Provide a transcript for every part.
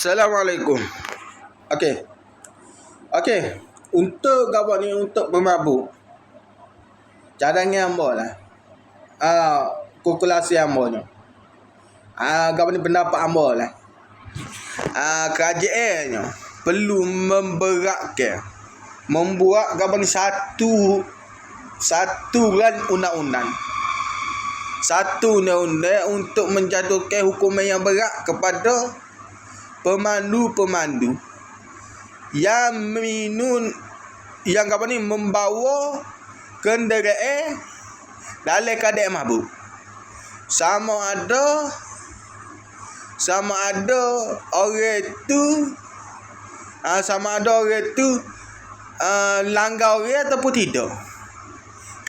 Assalamualaikum. Okey. Okey. Untuk gapo ni untuk pemabuk. Cadangan ambo lah. Ah, kalkulasi ambo ni. Ah, gapo ni pendapat ambo lah. Ah, kerajaan ni perlu memberatkan membuat gapo ni satu satu kan undang-undang. Satu undang-undang untuk menjatuhkan hukuman yang berat kepada pemandu-pemandu yang minun yang apa ni membawa kenderaan dalam keadaan mabuk. Sama ada sama ada orang tu uh, sama ada orang tu uh, langgar orang ataupun tidak.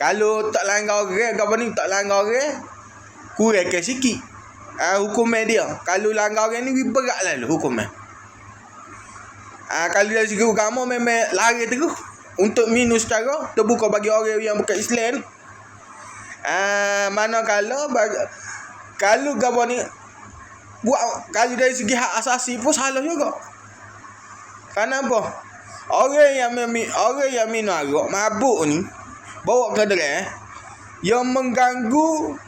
Kalau tak langgar orang, apa ni tak langgar orang, kurang ke sikit uh, hukuman dia. Kalau langgar orang ni berat lah hukuman. Uh, kalau dari segi agama memang lari terus untuk minus secara terbuka bagi orang yang bukan Islam. Uh, manakala bagi, kalau gapo ni buat kalau dari segi hak asasi pun salah juga. Kenapa? Orang yang memi, orang yang minum arak mabuk ni bawa ke derang yang mengganggu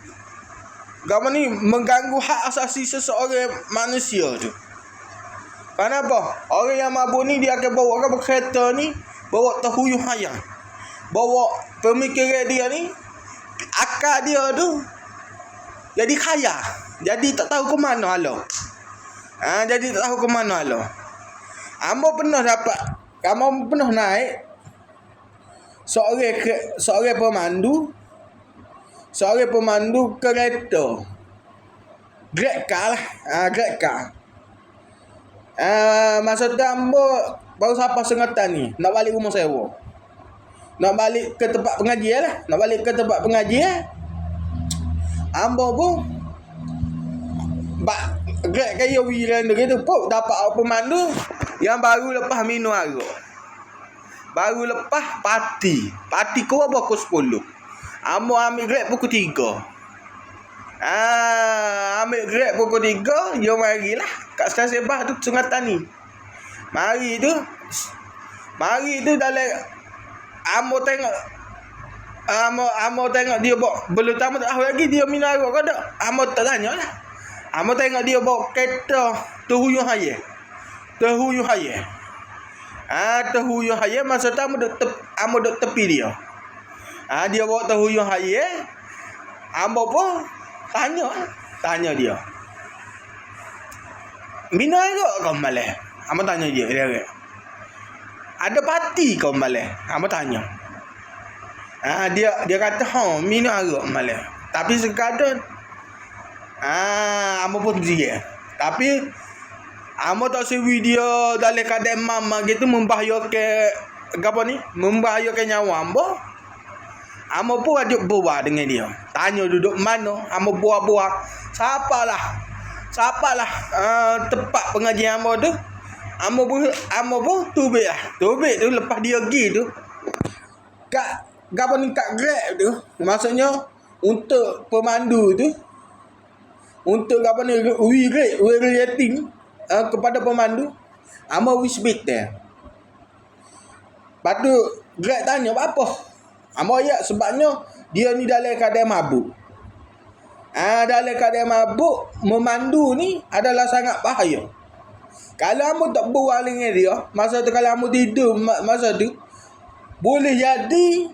Gama ni mengganggu hak asasi seseorang manusia tu. Kenapa? Orang yang mabuk ni dia akan bawa apa kereta ni, bawa terhuyung hayang. Bawa pemikiran dia ni, akal dia tu jadi kaya. Jadi tak tahu ke mana alo. Ha, jadi tak tahu ke mana alo. Amo pernah dapat, kamu pernah naik seorang seorang pemandu seorang pemandu kereta. Grab car lah. Ha, Grab car. Ha, Masa tu ambo Baru siapa sengatan ni? Nak balik rumah sewa Nak balik ke tempat pengajian lah. Nak balik ke tempat pengajian Ambo pun Bak Grab kaya wiran tu. Gitu Pop dapat pemandu Yang baru lepas minum arak. Baru lepas parti Parti kau apa pukul 10 Amo ambil grab pukul 3. Ah, ambil grab pukul 3, yo marilah kat stesen bah tu Sungai Tani. Mari tu. Mari tu dalam amo tengok amo amo tengok dia bawa belum tamu tak tahu lagi dia minum arak ke tak. Amo tak tanya lah. Amo tengok dia bawa kereta terhuyung haya. Terhuyung haya. Ah, terhuyung haya masa tu amo duk amo duk tepi dia. Ha, dia bawa tahu yang hai eh. Ambo pun tanya tanya dia. Mina ke kau malah? Ambo tanya dia dia. dia. Ada parti kau malah? Ambo tanya. Ha, dia dia kata ha mina agak malah. Tapi sekadar Ah, ha, ambo pun dia. Tapi Amo tak si video dalam keadaan mama gitu membahayakan apa ni? Membahayakan nyawa ambo. Amo pun ada buah dengan dia. Tanya duduk mana, amo buah-buah. Siapalah? Siapalah uh, tempat pengajian amo tu? Amo pun amo pun tubik lah. Tubik tu lepas dia pergi tu. Kak gapo ni kat Grab tu? Maksudnya untuk pemandu tu untuk apa ni we rate we rating uh, kepada pemandu amo wish bit there. Patu Grab tanya apa? Amo ayat sebabnya dia ni dalam keadaan mabuk. Ah ha, dalam keadaan mabuk memandu ni adalah sangat bahaya. Kalau kamu tak buat dengan dia, masa tu kalau kamu tidur masa tu boleh jadi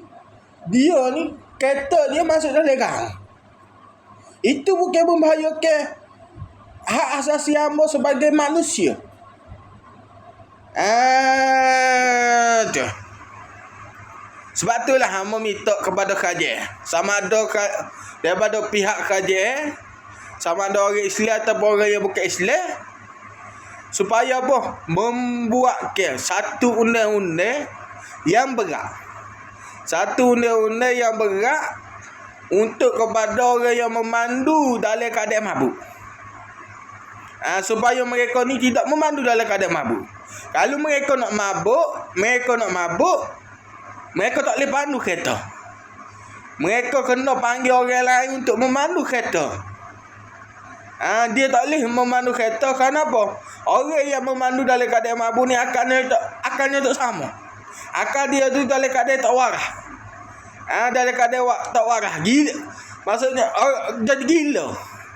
dia ni kereta dia masuk dalam gang. Itu bukan membahayakan hak asasi hamba sebagai manusia. Ah, tu. Sebab itulah hamba minta kepada kajian. Sama ada daripada pihak kajian. Sama ada orang Islam ataupun orang yang bukan Islam. Supaya apa? Membuatkan satu undang-undang yang berat. Satu undang-undang yang berat untuk kepada orang yang memandu dalam keadaan mabuk. Ha, supaya mereka ni tidak memandu dalam keadaan mabuk. Kalau mereka nak mabuk, mereka nak mabuk, mereka tak boleh pandu kereta. Mereka kena panggil orang lain untuk memandu kereta. Ah dia tak boleh memandu kereta kenapa? Orang yang memandu dalam keadaan mabuk ni akannya tak akannya tak sama. Akal dia tu dalam keadaan tak warah. Ah dalam keadaan tak warah. Gila. Maksudnya oh, jadi gila.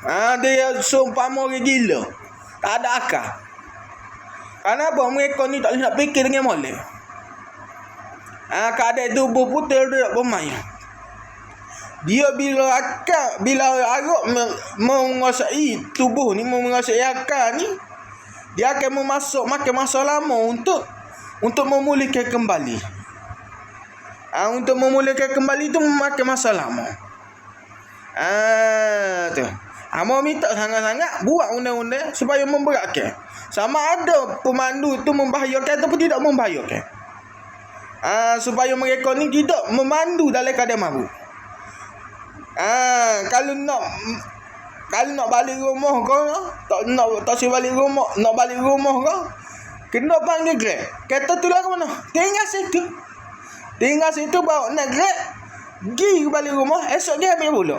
Ah dia seumpama orang gila. Tak ada akal. Kenapa mereka ni tak boleh nak fikir dengan molek? Ah keadaan tubuh putih dia tak bermain. Dia bila akal, bila arok menguasai tubuh ni, menguasai akal ni, dia akan memasuk makan masa lama untuk untuk memulihkan kembali. Ah ha, untuk memulihkan kembali tu memakan masa lama. Ah tu. Amo minta sangat-sangat buat undang-undang supaya memberatkan. Sama ada pemandu tu membahayakan ataupun tidak membahayakan. Ah supaya mereka ni tidak memandu dalam keadaan mabuk. Ah, kalau nak kalau nak balik rumah kau tak nak tak si balik rumah, nak balik rumah kau kena panggil Grab. Kereta tu lah ke mana? Tinggal situ. Tinggal situ bawa nak Grab. Gi balik rumah, esok dia ambil pula.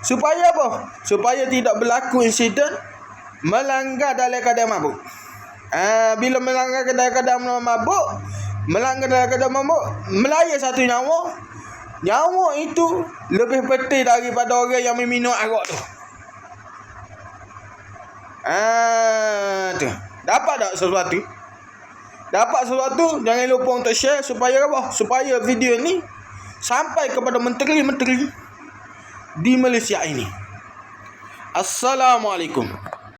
Supaya apa? Supaya tidak berlaku insiden melanggar dalam keadaan mabuk. Ah, bila melanggar keadaan mabuk, melanggar dalam keadaan mabuk, melayar satu nyawa, Nyawa itu lebih penting daripada orang yang meminum arak tu. Ah, tu. Dapat tak sesuatu? Dapat sesuatu, jangan lupa untuk share supaya apa? Supaya video ni sampai kepada menteri-menteri di Malaysia ini. Assalamualaikum.